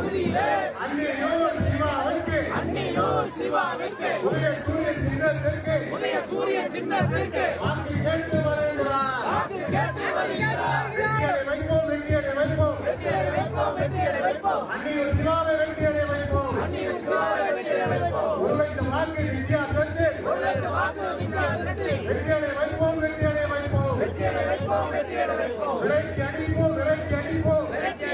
தொகுதியிலே அன்னையோர் சிவாவிற்கு அன்னையோர் சிவாவிற்கு உதய சூரிய சின்னத்திற்கு உதய சூரிய சின்னத்திற்கு வாக்கு கேட்டு வருகிறார். வாக்கு கேட்டு வருகிறார் வெற்றியடை வைப்போம் வெற்றியடை வைப்போம். வெற்றியடை வைப்போம் வெற்றியடை வைப்போம் அன்னையோர் சிவாவை வெற்றியடை வைப்போம். அன்னையோர் சிவாவை வெற்றியடை வைப்போம் ஒரு லட்சம் வாக்கு வித்தியாசத்தில் ஒரு லட்சம் வாக்கு வித்தியாசத்தில் வெற்றியடை வைப்போம் வெற்றியடை வைப்போம். வெற்றியடை வைப்போம் வெற்றியடை வைப்போம் விலைக்கு அடிப்போம் விலைக்கு அடிப்போம். விலைக்கு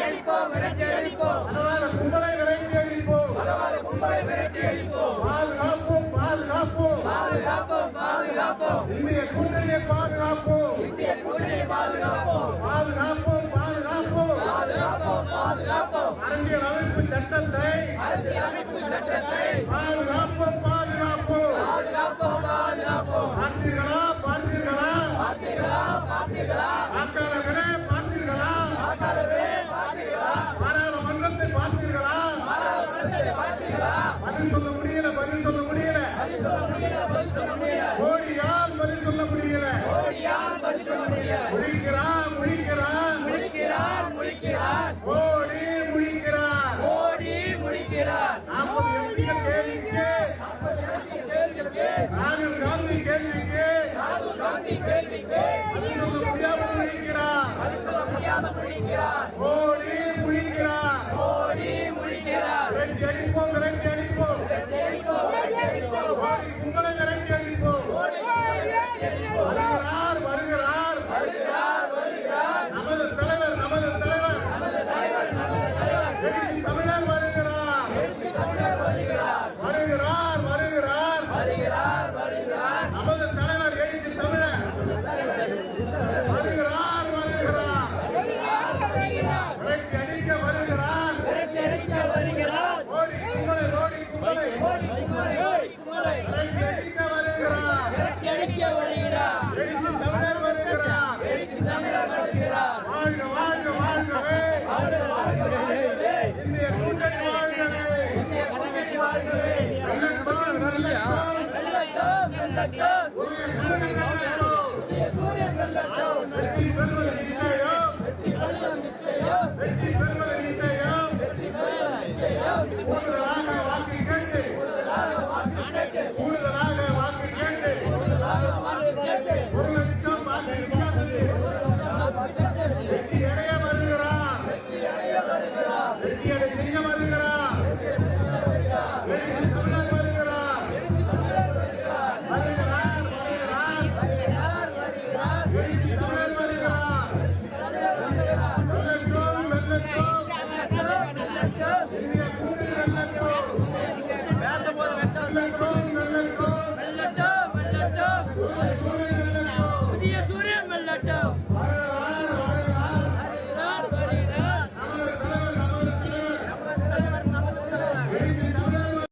எதிர்ப்பை விரட்டி அடிப்போம் பாதுகாப்போம் பாதுகாப்போம் பாதுகாப்போம் பாதுகாப்போம் இந்திய கூட்டணியை பாதுகாப்போம் இந்திய கூட்டணியை பாதுகாப்போம் பாதுகாப்போம் பாதுகாப்போம் பாதுகாப்போம் பாதுகாப்போம் அரசியல் அமைப்பு சட்டத்தை அரசியல் அமைப்பு சட்டத்தை ராகுல் காந்தி கேள்விக்கு. ராகுல் காந்தி கேள்விக்கு. Dios.